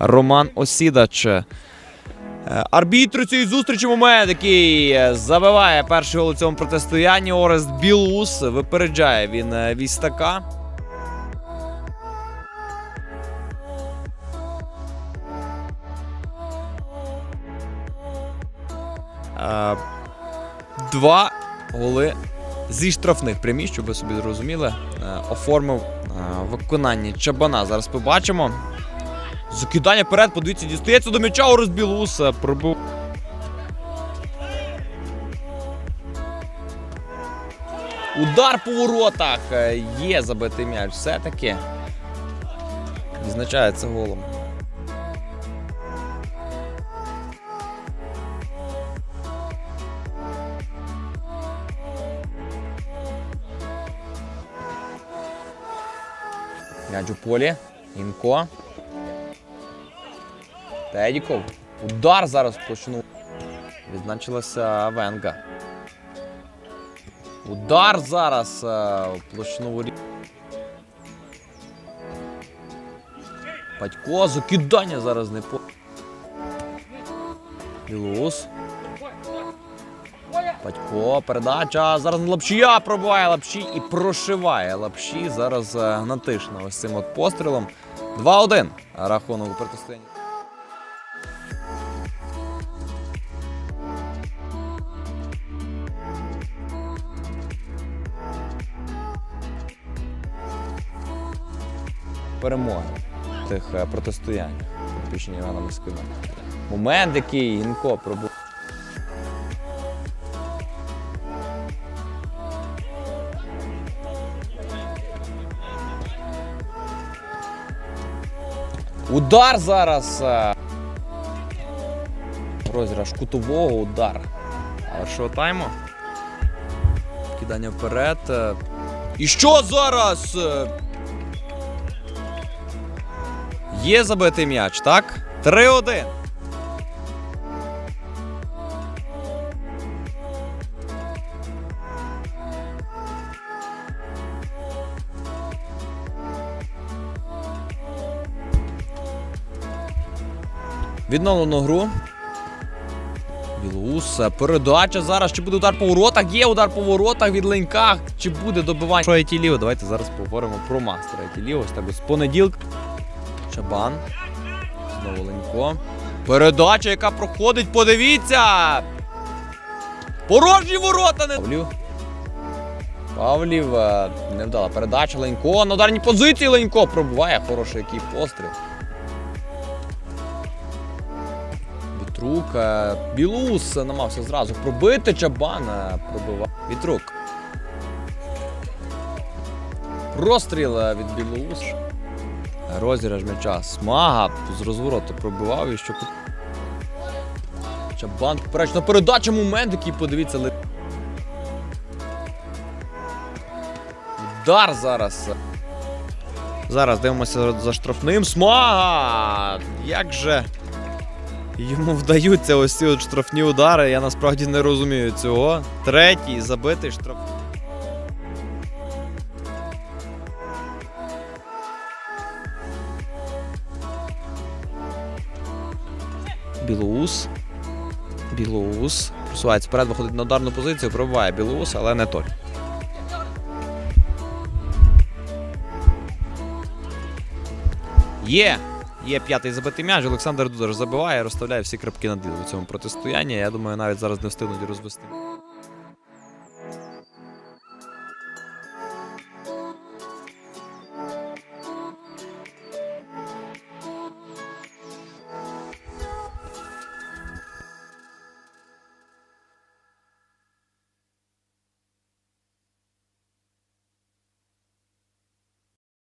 Роман Осідач. Е, Арбітр цієї зустрічі момент, який е, забиває перший гол у цьому протистоянні. Орест Білус випереджає він е, Вістака. Два голи зі штрафних прямі, щоб ви собі зрозуміли, оформив виконання Чабана. Зараз побачимо. Закидання вперед, подивіться, дістається до м'яча у Розбілуса. Пробив. Удар по воротах. Е, Є забитий м'яч. Все-таки. Відзначається голом. М'яч у полі. Інко. Тедіков. Удар зараз почну. Відзначилася Венга. Удар зараз е, площину воріт. Батько, закидання зараз не по. Білус. Батько, передача. Зараз Лапшія пробиває Лапші і прошиває Лапші. Зараз е, Гнатишна ось цим от пострілом. 2-1. Рахунок у протистоянні. Перемоги в тих е, протистояннях підпущені Івана Москвина. Момент, який Інко пробув. Удар зараз. е, Розіграш кутового удар. Що тайму? Кидання вперед. І що зараз? Є забитий м'яч, так? 3-1. Відновлено гру. Білоус. Передача зараз. Чи буде удар по воротах? Є удар по воротах від Ленька. Чи буде добивання? Що Айтіліо? Давайте зараз поговоримо про мастера Айтіліо. Ось так з понеділка. Чабан. Знову Ленько. Передача, яка проходить, подивіться! Порожні ворота не. Павлів. Павлів. е, Невдала передача Ленько. На ударній позиції Ленько пробуває. Хороший який постріл. Вітрук. е, Білус намагався зразу пробити Чабан. е, Пробивав. Вітрук. Простріл е, від Білус. Розіграш м'яча. Смага з розвороту пробивав і що. Чабан поперечна передача момент, який подивіться. ли- Удар зараз. Зараз дивимося за штрафним. Смага! Як же йому вдаються ось ці от штрафні удари? Я насправді не розумію цього. Третій забитий штраф. Білоус. Білоус. Просувається вперед, виходить на ударну позицію, пробиває Білоус, але не той. Є! Є п'ятий забитий м'яч. Олександр Дудаш забиває, розставляє всі крапки над у цьому протистоянні. Я думаю, навіть зараз не встигнуть розвести.